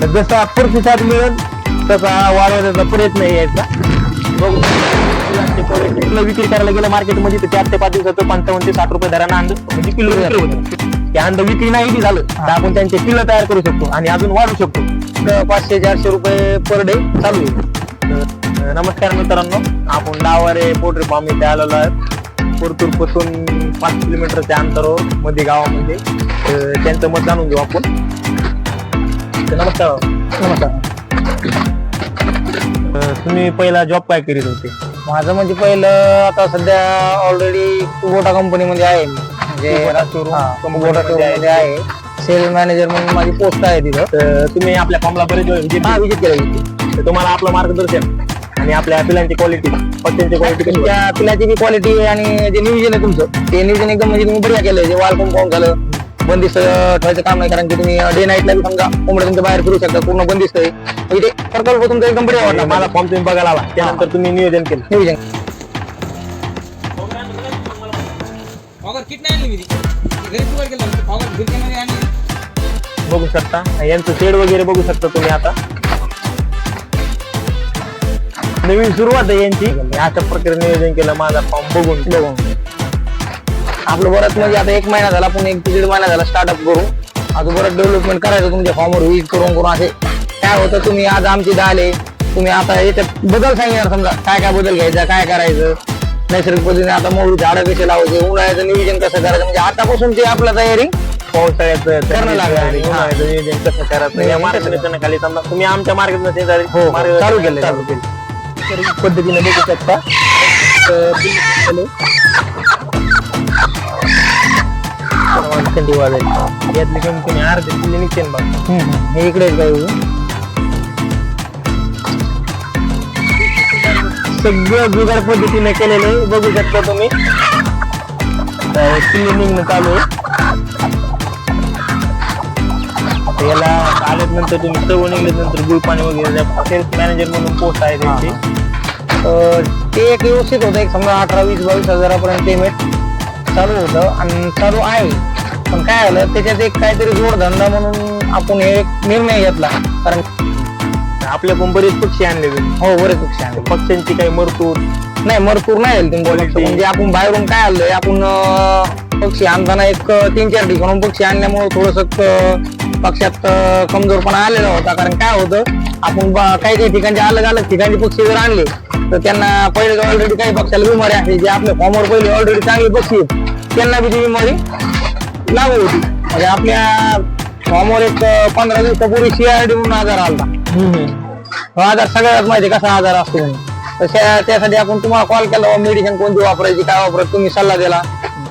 तर जसा प्रतिसाद मिळेल तसा वाढवण्याचा प्रयत्न आहे यायचा. बघू. किलो विक्री करायला गेलं मार्केटमध्ये तर चार ते पाच दिवसाचं पंचावन्न ते साठ रुपये दरानं अंड म्हणजे किलो ते अंड विक्री नाही झालं. तर आपण त्यांचे किलो तयार करू शकतो आणि अजून वाढू शकतो. तर पाचशे चारशे रुपये पर डे चालू आहे. नमस्कार मित्रांनो. आपण डावारे पोल्ट्री फार्म इथे आलेलो आहे कोरतूरपासून पाच किलोमीटरच्या अंतरावर मध्ये गावामध्ये. त्यांचं मत जाणून घेऊ आपण. नमस्कार नमस्कार. तुम्ही पहिला जॉब काय करीत होते? माझं म्हणजे पहिलं आता सध्या ऑलरेडी कुबोटा कंपनीमध्ये आहे मी. म्हणजे कुबोटा मध्ये आहे. सेल मॅनेजर म्हणून माझी पोस्ट आहे तिथं. तर तुम्ही आपल्या फॉर्मला बरेच विजिट विजिट केलं. तुम्हाला आपलं मार्गदर्शन आणि आपल्या पिलांची क्वालिटी पत्त्यांची क्वालिटी पिलाची बी क्वालिटी आणि जे नियोजन आहे तुमचं ते नियोजन एकदम म्हणजे तुम्ही बढिया केलं जे वाल कंपाऊंड झालं बंदिस्त ठेवायचं काम नाही कारण की तुम्ही डे नाईटला समजा कोंबड्या तुमच्या बाहेर फिरू शकता पूर्ण बंदिस्त आहे. म्हणजे ते प्रकल्प तुमचा एकदम बढिया वाटला. मला फॉर्म तुम्ही बघायला आला. त्यानंतर तुम्ही नियोजन केलं. नियोजन. बघू शकता. यांचं शेड वगैरे बघू शकता तुम्ही आता. नवीन सुरुवात आहे यांची. अशा प्रकारे नियोजन केलं. माझा फॉर्म बघून. बघून. आपलं बरंच म्हणजे आता एक महिना झाला आपण एक ते दीड महिना झाला स्टार्टअप करू अजून बरं डेव्हलपमेंट करायचं तुमच्या फॉर्मवर विजिट करून करून असे. काय होतं तुम्ही आज आमचे आले तुम्ही आता याच्यात बदल सांगणार समजा काय काय बदल घ्यायचा काय करायचं? नैसर्गिक पद्धतीने आता मोहरी झाडं कसे लावायचे उन्हाळ्याचं नियोजन कसं करायचं म्हणजे आतापासून ते आपलं तयारी पावसाळ्याचं करणं लागलं. उन्हाळ्याचं नियोजन कसं करायचं या मार्गदर्शनाखाली समजा तुम्ही आमच्या मार्गदर्शनाखाली हो, मार्गदर्शन चालू केलं पद्धतीने बघू शकता. हॅलो थंडी वाजायची. यातली कमी अर्धे किल्ले निघते ना बघा हे इकडे काय सगळं जुगाड पद्धतीने केलेलं आहे. बघू शकता तुम्ही. किल्ले निघणं चालू आहे. याला आल्यानंतर तुम्ही सर्व निघल्यानंतर गुळ पाणी वगैरे सेल्स मॅनेजर म्हणून पोस्ट आहे त्यांची. तर ते एक व्यवस्थित होतं. एक समजा अठरा वीस बावीस हजारापर्यंत पेमेंट चालू होतं आणि चालू आहे पण काय झालं त्याच्यात एक काहीतरी जोडधंदा म्हणून आपण हे एक निर्णय घेतला कारण आपल्या पण बरेच पक्षी आणले हो बरेच पक्षी आणले पक्ष्यांची काही मरतूर नाही मरपूर नाही झाली. पक्षी. म्हणजे आपण बाहेरून काय आणलंय आपण पक्षी आणताना एक तीन चार ठिकाणून पक्षी आणल्यामुळे थोडस पक्षात कमजोरपणा आलेला होता. कारण काय होतं आपण काही काही ठिकाणचे अलग अलग ठिकाणचे पक्षी जर आणले तर त्यांना पहिले ऑलरेडी काही पक्षाला बिमारी आहे. जे आपल्या फॉर्मवर पहिले ऑलरेडी चांगले पक्षी त्यांना बी ती बिमारी लागू होती. म्हणजे आपल्या फॉर्मवर एक पंधरा दिवसापूर्वी सीआरडी म्हणून आजार आला हा आजार सगळ्यात माहिती कसा आजार असतो म्हणून. त्यासाठी आपण तुम्हाला कॉल केला मेडिसिन कोणती वापरायची काय वापरायची तुम्ही सल्ला दिला.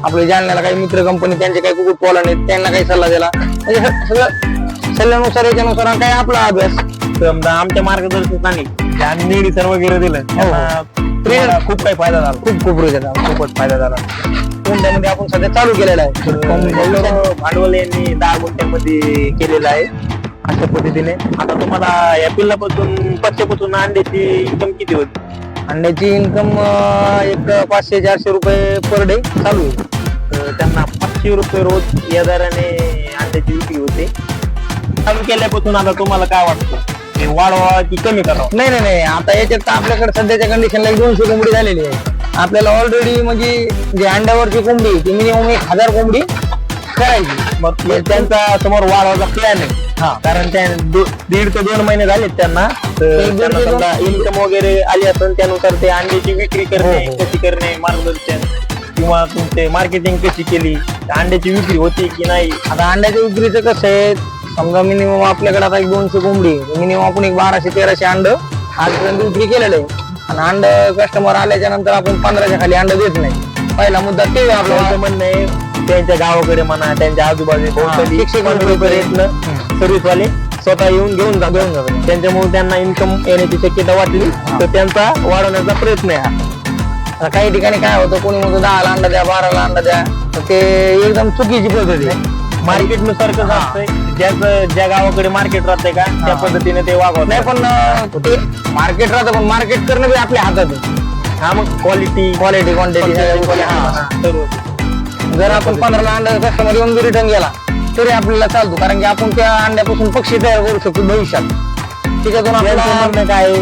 आपल्या जालन्याला काही मित्र कंपनी त्यांचे काही कुकुट पॉलन आहेत त्यांना काही सल्ला दिला. म्हणजे हे सगळं सल्ल्यानुसार याच्यानुसार आणि काय आपला अभ्यास. समजा आमच्या मार्गदर्शकाने ज्या मेडिसन वगैरे दिलं. त्यांना तुम्हाला खूप काही फायदा झाला. खूप खूप रुजत खूपच फायदा झाला. कोणत्यामध्ये आपण सध्या चालू केलेला आहे? भांडवल यांनी दहा गुंठ्यामध्ये केलेलं आहे. अशा पद्धतीने. आता तुम्हाला या पिल्लापासून पक्षापासून अंड्याची इन्कम किती होती अंड्याची इन्कम एक पाचशे चारशे रुपये पर डे चालू आहे. त्यांना पाचशे रुपये रोज या दराने अंड्याची विक्री होते. चालू केल्यापासून आता तुम्हाला काय वाटतं? हे वाढवा की कमी करावं. नाही नाही नाही. आता याच्यात तर आपल्याकडे सध्याच्या कंडिशनला एक दोनशे कोंबडी झालेली आहे. आपल्याला ऑलरेडी म्हणजे जे अंड्यावरची कोंबडी ती मिनिमम एक हजार कोंबडी करायची. मग ते त्यांचा समोर वाढवायचा प्लॅन आहे. हा. कारण त्या दो- दीड ते दोन महिने झालेत त्यांना. तर त्यांना दोन- समजा इन्कम वगैरे आली असेल त्यानुसार ते अंड्याची विक्री करणे हो, हो. कशी करणे मार्गदर्शन किंवा तुमचे मार्केटिंग कशी केली अंड्याची विक्री होती की नाही? आता अंड्याच्या विक्रीचं कसं आहे समजा मिनिमम आपल्याकडे आता एक दोनशे कोंबडी मिनिमम आपण एक बाराशे तेराशे अंड आजपर्यंत विक्री केलेलं आहे. आणि अंड कस्टमर आल्याच्यानंतर आपण पंधराच्या खाली अंड देत नाही. पहिला मुद्दा ते आपला. म्हणणं आहे त्यांच्या गावाकडे म्हणा त्यांच्या आजूबाजू शिक्षक मंडळी प्रयत्न सर्व्हिस वाले स्वतः येऊन घेऊन जातो घेऊन जातात. त्यांच्यामुळे त्यांना इन्कम येण्याची शक्यता वाटली. तर त्यांचा वाढवण्याचा प्रयत्न आहे. आता काही ठिकाणी काय होतं कोणी म्हणतो दहाला अंडा द्या बाराला अंडा द्या तर ते एकदम चुकीची पद्धती आहे. मार्केटनुसार कसं असतंय ज्याचं ज्या गावाकडे मार्केट राहतंय का त्या पद्धतीने ते वागवत नाही पण ते मार्केट राहतं पण मार्केट करणं बी आपल्या हातात आहे. हा मग क्वालिटी क्वालिटी क्वांटिटी जर आपण पंधराला अंडा कस्टमर येऊन रिटर्न गेला तरी आपल्याला चालतो. कारण की आपण त्या अंड्यापासून पक्षी तयार करू शकतो भविष्यात. त्याच्यातून त्यांचं आपल्याला काय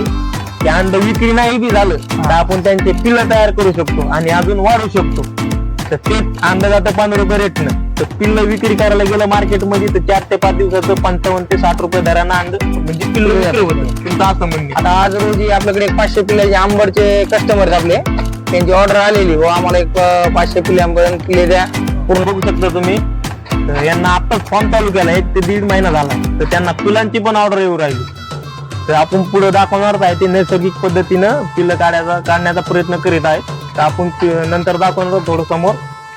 की अंड विक्री नाही बी झालं तर आपण त्यांचे पिल्लं तयार करू शकतो आणि अजून वाढू शकतो. तर तेच अंड जातं पंधरा रुपये रेटनं तर पिल्लं विक्री करायला गेलं मार्केटमध्ये तर चार ते पाच दिवसाचं पंचावन्न ते साठ रुपये दरानं अंड म्हणजे पिल्लं विक्री होतं. तुमचं असं म्हणणे आता आज रोजी आपल्याकडे एक पाचशे पिल्लाचे आंबडचे कस्टमर आपले त्यांची ऑर्डर आलेली. व आम्हाला एक पाचशे पिल्ले द्या. पूर्ण बघू शकता तुम्ही. यांना आत्ताच फॉर्म चालू केला एक ते दीड महिना झाला. तर त्यांना पिलांची पण ऑर्डर येऊ राहिली. तर आपण पुढे दाखवणारच आहे ते नैसर्गिक पद्धतीनं पिलं काढायचा काढण्याचा प्रयत्न करीत आहे. तर आपण नंतर दाखवणार थोडं समोर.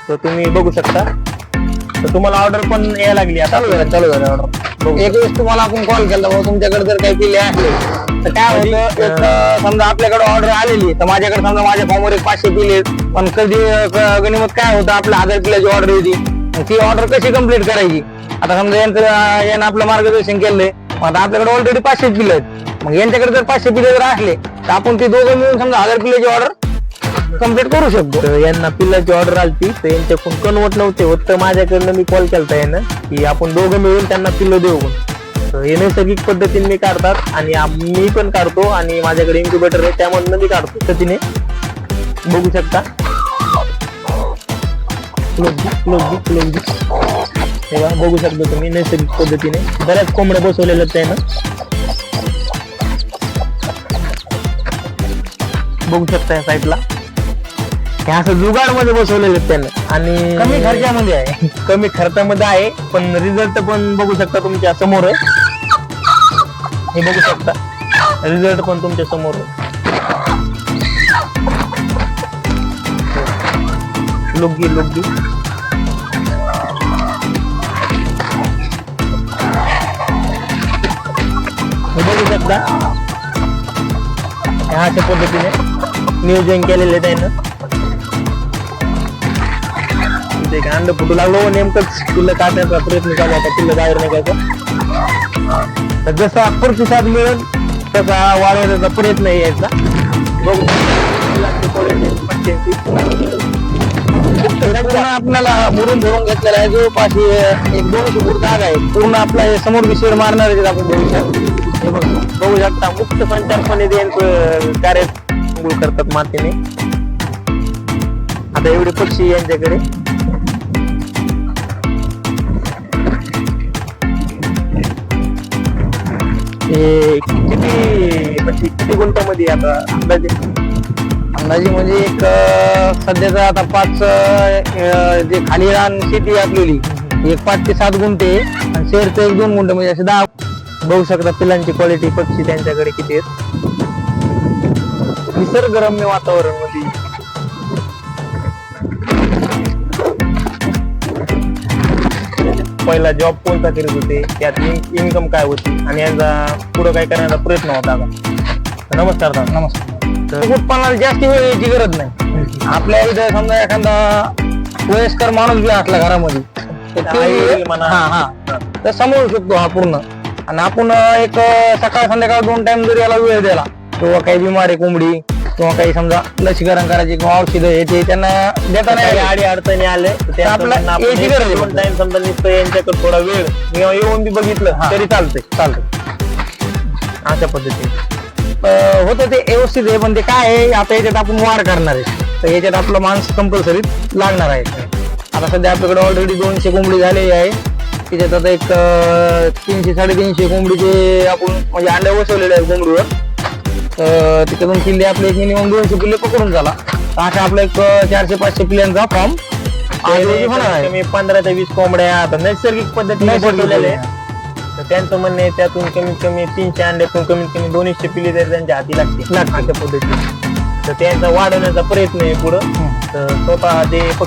तर तुम्ही बघू शकता. तर तुम्हाला ऑर्डर पण यायला लागली आता. चालू झालं चालू झालं ऑर्डर एक वेळेस तुम्हाला आपण कॉल केला बाबा तुमच्याकडे जर काही पिल्ले असले. तर काय होतं समजा आपल्याकडे ऑर्डर आलेली तर माझ्याकडे समजा माझ्या फॉर्मवर एक पाचशे पिल्ले आहेत. पण कधी गणिमत काय होतं आपल्या हजार पिल्लाची ऑर्डर मग ती ऑर्डर कशी कंप्लीट करायची? आता समजा यांचं यानं आपलं मार्गदर्शन केलंय. मग आता आपल्याकडे ऑलरेडी पाचशे पिल्ले आहेत. मग यांच्याकडे जर पाचशे पिल्ले जर असले तर आपण ते दोघं मिळून समजा हजार पिल्लाची ऑर्डर कंप्लीट करू शकतो. तर यांना पिल्लाची ऑर्डर आली तर यांच्याकडून कन्वर्ट नव्हते होत तर माझ्याकडनं मी कॉल केलता यानं की आपण दोघं मिळून त्यांना पिल्लं देऊ म्हणून. तर हे नैसर्गिक पद्धतीने मी काढतात आणि मी पण काढतो आणि माझ्याकडे इन्क्युबेटर आहे त्यामधनं मी काढतो. तिने बघू शकता. क्लोज तेव्हा बघू शकता तुम्ही नैसर्गिक पद्धतीने. बऱ्याच कोंबड्या बसवलेल्या आहेत त्यानं. बघू शकता या साईडला हे असं जुगाडमध्ये बसवलेले त्यानं. आणि कमी खर्चामध्ये आहे. कमी खर्चामध्ये आहे पण रिझल्ट पण बघू शकता तुमच्यासमोर आहे. हे बघू शकता. रिझल्ट पण तुमच्यासमोर आहे. लुग्गी लुग्गी. बघू शकता ह्या अशा पद्धतीने नियोजन केलेले त्यानं ते कांड अंड फुटू लागलो. नेमकंच तुला काढण्याचा प्रयत्न चालू होता तुला बाहेर निघायचं. तर जसा प्रतिसाद मिळेल तसा वाढवण्याचा प्रयत्न यायचा बघू. आपल्याला मुरून धरून घेतलेला आहे. जवळपास एक दोनशे फूट जागा आहे. पूर्ण आपला समोर विषय मारणार आहे आपण भविष्यात हे बघ बघू शकता मुक्त संचारपणे यांचं कार्य करतात मातीने. आता एवढे पक्षी यांच्याकडे. हे किती म्हणजे किती गुंठ्यामध्ये आता अंदाजे? अंदाजे म्हणजे एक सध्याचा आता पाच जे खाली रान शेती असलेली आपलेली एक पाच ते सात गुंठे आणि शेरचं एक दोन गुंठे म्हणजे असे दहा बघू शकता पिलांची क्वालिटी पक्षी त्यांच्याकडे किती आहेत. निसर्गरम्य वातावरणमध्ये पहिला जॉब कोणता करीत होते? त्यात इन्कम काय होती? आणि यांचा पुढे काय करण्याचा प्रयत्न होता का? नमस्कार दादा. नमस्कार. कुक्कुटपालनाला जास्त वेळ यायची गरज नाही. आपल्या इथं समजा एखादा वयस्कर माणूस बी असला घरामध्ये तर तर सांभाळू शकतो हा पूर्ण. आणि आपण एक सकाळ संध्याकाळ दोन टाइम जर याला वेळ दिला किंवा काही बिमारी कोंबडी किंवा काही समजा लसीकरण करायची किंवा औषधं हे ते त्यांना देता नाही आले. अडी अडचणी आले तर आपला गरज आहे. टाइम समजा नुसतं यांच्याकडे थोडा वेळ किंवा येऊन बी बघितलं हा. तरी चालतंय चालतं अशा पद्धतीने होतं ते व्यवस्थित आहे पण ते काय आहे आता याच्यात आपण वाढ करणार आहे तर याच्यात आपलं माणूस कंपल्सरी लागणार आहे आता सध्या आपल्याकडे ऑलरेडी दोनशे कोंबडी झालेली आहे त्याच्यात आता एक तीनशे साडेतीनशे कोंबडीचे आपण म्हणजे अंडे बसवलेले आहेत कोंबडीवर. तर त्याच्यातून किल्ले आपले एक मिनिमम दोनशे किल्ले पकडून झाला. अशा आपला एक चारशे पाचशे पिल्ल्यांचा फॉर्म कमी पंधरा ते वीस कोंबड्या आता नैसर्गिक पद्धतीने पद्धतीने. तर त्यांचं म्हणणं आहे त्यातून कमीत कमी तीनशे अंड्यातून कमीत कमी दोनशे पिली तरी त्यांच्या हाती लागते अशा पद्धतीने. तर त्यांचा वाढवण्याचा प्रयत्न आहे पुढं. तर स्वतः जे